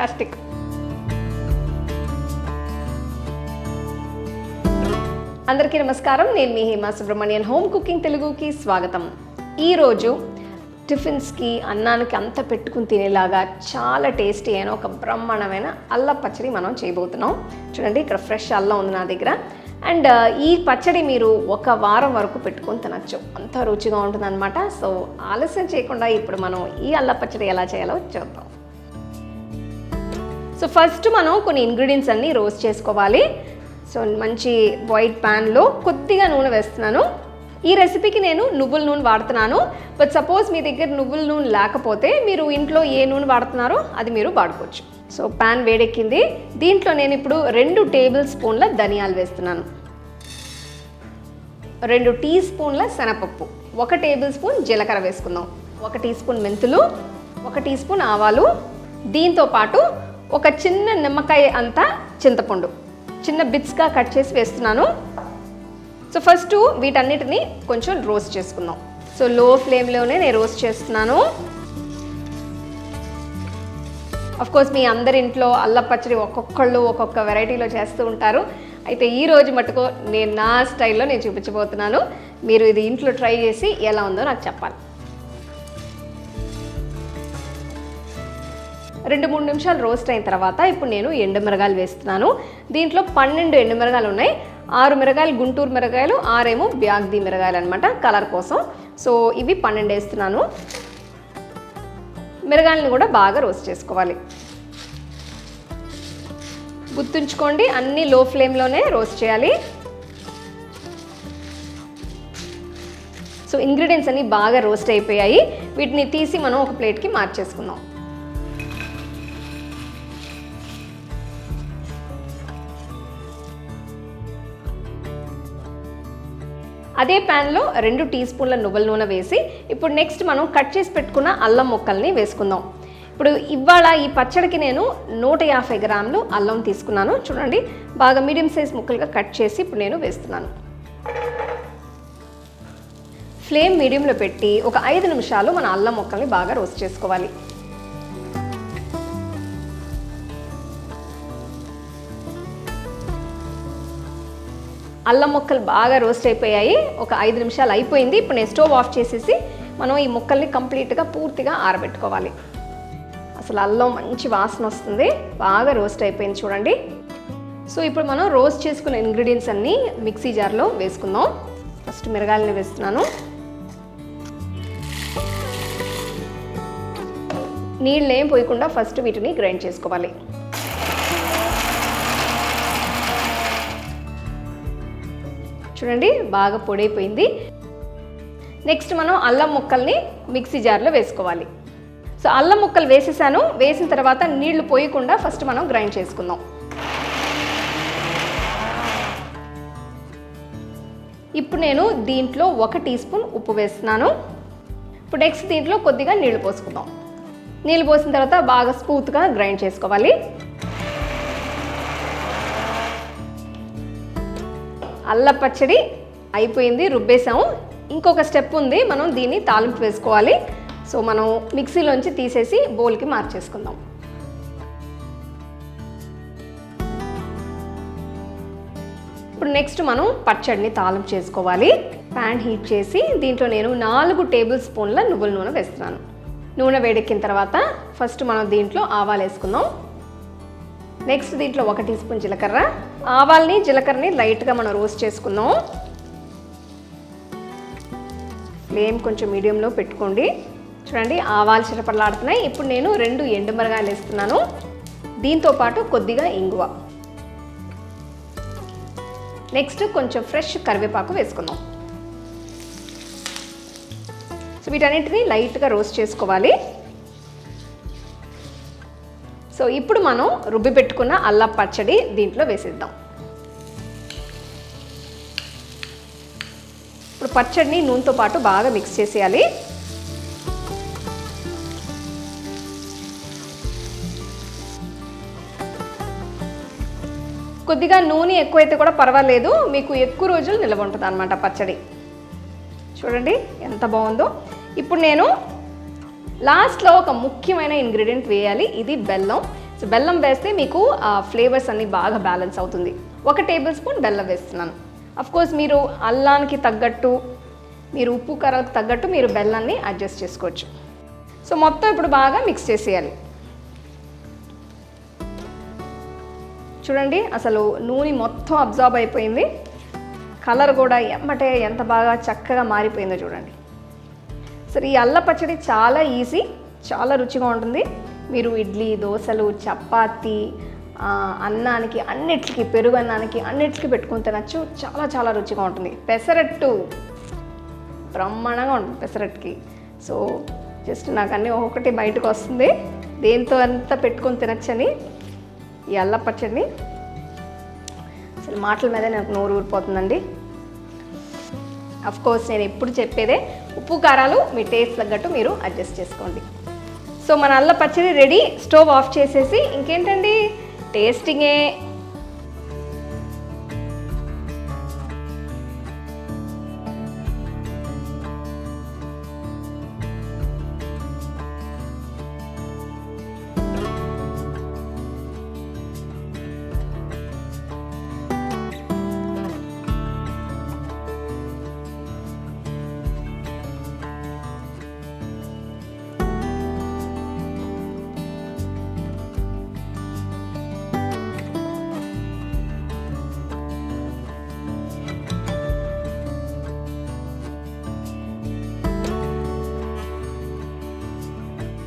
Fantastic అందరికీ నమస్కారం. నేను మీ హేమా సుబ్రహ్మణ్యన్. హోమ్ కుకింగ్ తెలుగుకి స్వాగతం. ఈరోజు టిఫిన్స్కి అన్నానికి అంత పెట్టుకుని తినేలాగా చాలా టేస్టీ అయిన ఒక బ్రహ్మాండమైన అల్ల పచ్చడి మనం చేయబోతున్నాం. చూడండి ఇక్కడ ఫ్రెష్ అల్లం ఉంది నా దగ్గర. అండ్ ఈ పచ్చడి మీరు ఒక వారం వరకు పెట్టుకొని తినచ్చు. అంత రుచిగా ఉంటుందన్నమాట. సో ఆలస్యం చేయకుండా ఇప్పుడు మనం ఈ అల్ల పచ్చడి ఎలా చేయాలో చూద్దాం. సో ఫస్ట్ మనం కొన్ని ఇంగ్రీడియంట్స్ అన్నీ రోస్ట్ చేసుకోవాలి. సో మంచి వైట్ ప్యాన్లో కొద్దిగా నూనె వేస్తున్నాను. ఈ రెసిపీకి నేను నువ్వుల నూనె వాడుతున్నాను. బట్ సపోజ్ మీ దగ్గర నువ్వుల నూనె లేకపోతే మీరు ఇంట్లో ఏ నూనె వాడుతున్నారో అది మీరు వాడుకోవచ్చు. సో ప్యాన్ వేడెక్కింది. దీంట్లో నేను ఇప్పుడు రెండు టేబుల్ స్పూన్ల ధనియాలు వేస్తున్నాను. రెండు టీ స్పూన్ల శనపప్పు ఒక టేబుల్ స్పూన్ జీలకర్ర వేసుకుందాం. ఒక టీ స్పూన్ మెంతులు. ఒక టీ స్పూన్ ఆవాలు. దీంతో పాటు ఒక చిన్న నిమ్మకాయ అంతా చింతపండు. చిన్న బిట్స్గా కట్ చేసి వేస్తున్నాను. సో ఫస్ట్ వీటన్నిటిని కొంచెం రోస్ట్ చేసుకుందాం. సో లో ఫ్లేమ్లోనే నేను రోస్ట్ చేస్తున్నాను. కోర్స్ మీ అందరి ఇంట్లో అల్లం పచ్చడి ఒక్కొక్కళ్ళు ఒక్కొక్క వెరైటీలో చేస్తూ ఉంటారు. అయితే ఈ రోజు మటుకు నేను నా స్టైల్లో నేను చూపించబోతున్నాను. మీరు ఇది ఇంట్లో ట్రై చేసి ఎలా ఉందో నాకు చెప్పాలి. రెండు మూడు నిమిషాలు రోస్ట్ అయిన తర్వాత ఇప్పుడు నేను ఎండుమిరగాయలు వేస్తున్నాను. దీంట్లో పన్నెండు ఎండుమిరగాయలు ఉన్నాయి. ఆరు మిరగాయలు గుంటూరు మిరగాయలు ఆరేమో బ్యాగ్ది మిరగాయలు అనమాట కలర్ కోసం. సో ఇవి పన్నెండు వేస్తున్నాను. మిరగాయలను కూడా బాగా రోస్ట్ చేసుకోవాలి. గుర్తుంచుకోండి అన్ని లో ఫ్లేమ్లోనే రోస్ట్ చేయాలి. సో ఇంగ్రీడియంట్స్ అన్నీ బాగా రోస్ట్ అయిపోయాయి. వీటిని తీసి మనం ఒక ప్లేట్కి మార్చేసుకుందాం. అదే ప్యాన్లో రెండు టీ స్పూన్ల నువ్వుల నూనె వేసి ఇప్పుడు నెక్స్ట్ మనం కట్ చేసి పెట్టుకున్న అల్లం ముక్కల్ని వేసుకుందాం. ఇప్పుడు ఇవాళ ఈ పచ్చడికి నేను నూట యాభై గ్రాములు అల్లం తీసుకున్నాను. చూడండి బాగా మీడియం సైజ్ ముక్కలుగా కట్ చేసి ఇప్పుడు నేను వేస్తున్నాను. ఫ్లేమ్ మీడియంలో పెట్టి ఒక ఐదు నిమిషాలు మన అల్లం ముక్కల్ని బాగా రోస్ట్ చేసుకోవాలి. అల్లం ముక్కలు బాగా రోస్ట్ అయిపోయాయి. ఒక ఐదు నిమిషాలు అయిపోయింది. ఇప్పుడు నేను స్టవ్ ఆఫ్ చేసేసి మనం ఈ ముక్కల్ని కంప్లీట్గా పూర్తిగా ఆరబెట్టుకోవాలి. అసలు అల్లం మంచి వాసన వస్తుంది. బాగా రోస్ట్ అయిపోయింది చూడండి. సో ఇప్పుడు మనం రోస్ట్ చేసుకున్న ఇంగ్రీడియంట్స్ అన్నీ మిక్సీ జార్లో వేసుకుందాం. ఫస్ట్ మిరగాయలని వేస్తున్నాను. నీళ్ళు ఏం పోయకుండా ఫస్ట్ వీటిని గ్రైండ్ చేసుకోవాలి. చూడండి బాగా పొడైపోయింది. నెక్స్ట్ మనం అల్లం ముక్కల్ని మిక్సీ జార్లో వేసుకోవాలి. సో అల్లం ముక్కలు వేసేసాను. వేసిన తర్వాత నీళ్ళు పోయకుండా ఫస్ట్ మనం గ్రైండ్ చేసుకుందాం. ఇప్పుడు నేను దీంట్లో ఒక టీ స్పూన్ ఉప్పు వేస్తున్నాను. ఇప్పుడు నెక్స్ట్ దీంట్లో కొద్దిగా నీళ్ళు పోసుకుందాం. నీళ్ళు పోసిన తర్వాత బాగా స్మూత్గా గ్రైండ్ చేసుకోవాలి. అల్ల పచ్చడి అయిపోయింది రుబ్బేసాము. ఇంకొక స్టెప్ ఉంది మనం దీన్ని తాలింపు వేసుకోవాలి. సో మనం మిక్సీలోంచి తీసేసి బౌల్కి మార్చేసుకుందాం. ఇప్పుడు నెక్స్ట్ మనం పచ్చడిని తాలింపు చేసుకోవాలి. ప్యాన్ హీట్ చేసి దీంట్లో నేను నాలుగు టేబుల్ స్పూన్ల నువ్వుల నూనె వేస్తున్నాను. నూనె వేడెక్కిన తర్వాత ఫస్ట్ మనం దీంట్లో ఆవాలు వేసుకుందాం. నెక్స్ట్ దీంట్లో ఒక టీ స్పూన్ జీలకర్ర. ఆవాల్ని జీలకర్రని లైట్గా మనం రోస్ట్ చేసుకుందాం. ఫ్లేమ్ కొంచెం మీడియంలో పెట్టుకోండి. చూడండి ఆవాలు చిరపడలాడుతున్నాయి ఇప్పుడు నేను రెండు ఎండుమిరగాయలు వేస్తున్నాను. దీంతో పాటు కొద్దిగా ఇంగువ. నెక్స్ట్ కొంచెం ఫ్రెష్ కరివేపాకు వేసుకుందాం. సో వీటన్నిటిని లైట్గా రోస్ట్ చేసుకోవాలి. సో ఇప్పుడు మనం రుబ్బి పెట్టుకున్న అల్లం పచ్చడి దీంట్లో వేసేద్దాం. ఇప్పుడు పచ్చడిని నూనెతో పాటు బాగా మిక్స్ చేసేయాలి. కొద్దిగా నూనె ఎక్కువైతే కూడా పర్వాలేదు మీకు ఎక్కువ రోజులు నిల్వ ఉంటుంది అనమాట పచ్చడి. చూడండి ఎంత బాగుందో. ఇప్పుడు నేను లాస్ట్లో ఒక ముఖ్యమైన ఇంగ్రీడియంట్ వేయాలి ఇది బెల్లం. సో బెల్లం వేస్తే మీకు ఆ ఫ్లేవర్స్ అన్నీ బాగా బ్యాలెన్స్ అవుతుంది. ఒక టేబుల్ స్పూన్ బెల్లం వేస్తున్నాను. అఫ్ కోర్స్ మీరు అల్లానికి తగ్గట్టు మీరు ఉప్పు కర్రలకు తగ్గట్టు మీరు బెల్లాన్ని అడ్జస్ట్ చేసుకోవచ్చు. సో మొత్తం ఇప్పుడు బాగా మిక్స్ చేసేయాలి. చూడండి అసలు నూనె మొత్తం అబ్జార్బ్ అయిపోయింది. కలర్ కూడా ఎమ్మటే ఎంత బాగా చక్కగా మారిపోయిందో చూడండి. సరే ఈ అల్ల పచ్చడి చాలా ఈజీ చాలా రుచిగా ఉంటుంది. మీరు ఇడ్లీ దోశలు చపాతీ అన్నానికి అన్నిటికి పెరుగు అన్నానికి అన్నిటికీ పెట్టుకుని తినచ్చు. చాలా చాలా రుచిగా ఉంటుంది. పెసరట్టు బ్రహ్మాండంగా ఉంటుంది పెసరట్టుకి. సో జస్ట్ నాకు అన్నీ ఒకటి బయటకు వస్తుంది. దేంతో అంతా పెట్టుకొని తినచ్చని ఈ అల్ల పచ్చడిని. అసలు మాటల మీద నాకు నోరు ఊరిపోతుందండి. అఫ్ కోర్స్ నేను ఎప్పుడు చెప్పేదే ఉప్పు కారాలు మీ టేస్ట్ తగ్గట్టు మీరు అడ్జస్ట్ చేసుకోండి. సో మన అల్ల పచ్చడి రెడీ స్టవ్ ఆఫ్ చేసేసి ఇంకేంటండి? టేస్టింగే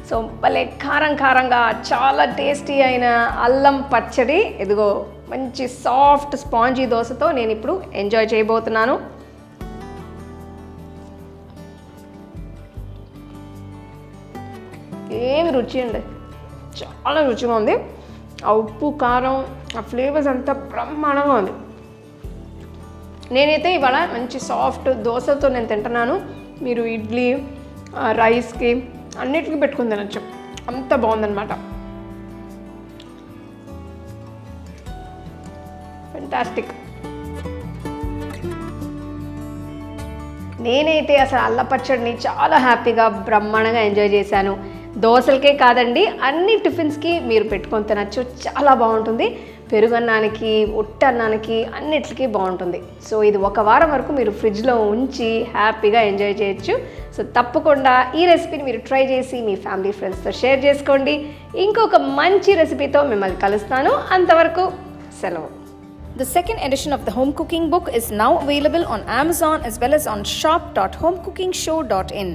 సో భలే కారం కారంగా చాలా టేస్టీ అయిన అల్లం పచ్చడి. ఇదిగో మంచి సాఫ్ట్ స్పాంజీ దోశతో నేను ఇప్పుడు ఎంజాయ్ చేయబోతున్నాను. ఏమి రుచి అండి? చాలా రుచిగా ఉంది. ఆ ఉప్పు కారం ఆ ఫ్లేవర్స్ అంతా బ్రహ్మాండంగా ఉంది. నేనైతే ఇవాళ మంచి సాఫ్ట్ దోశతో నేను తింటున్నాను. మీరు ఇడ్లీ రైస్కి అన్నిటికీ పెట్టుకుని తినచ్చు అంత బాగుందన్నమాట. ఫెంటాస్టిక్ నేనైతే అసలు అల్ల పచ్చడిని చాలా హ్యాపీగా బ్రహ్మాండంగా ఎంజాయ్ చేశాను. దోశలకే కాదండి అన్ని టిఫిన్స్కి మీరు పెట్టుకొని తినచ్చు. చాలా బాగుంటుంది. పెరుగన్నానికి ఉట్టన్నానికి అన్నిటికీ బాగుంటుంది. సో ఇది ఒక వారం వరకు మీరు ఫ్రిడ్జ్లో ఉంచి హ్యాపీగా ఎంజాయ్ చేయొచ్చు. సో తప్పకుండా ఈ రెసిపీని మీరు ట్రై చేసి మీ ఫ్యామిలీ ఫ్రెండ్స్తో షేర్ చేసుకోండి. ఇంకొక మంచి రెసిపీతో మిమ్మల్ని కలుస్తాను. అంతవరకు సెలవు. The second edition of the home cooking book is now available on Amazon as well as on shop.homecookingshow.in.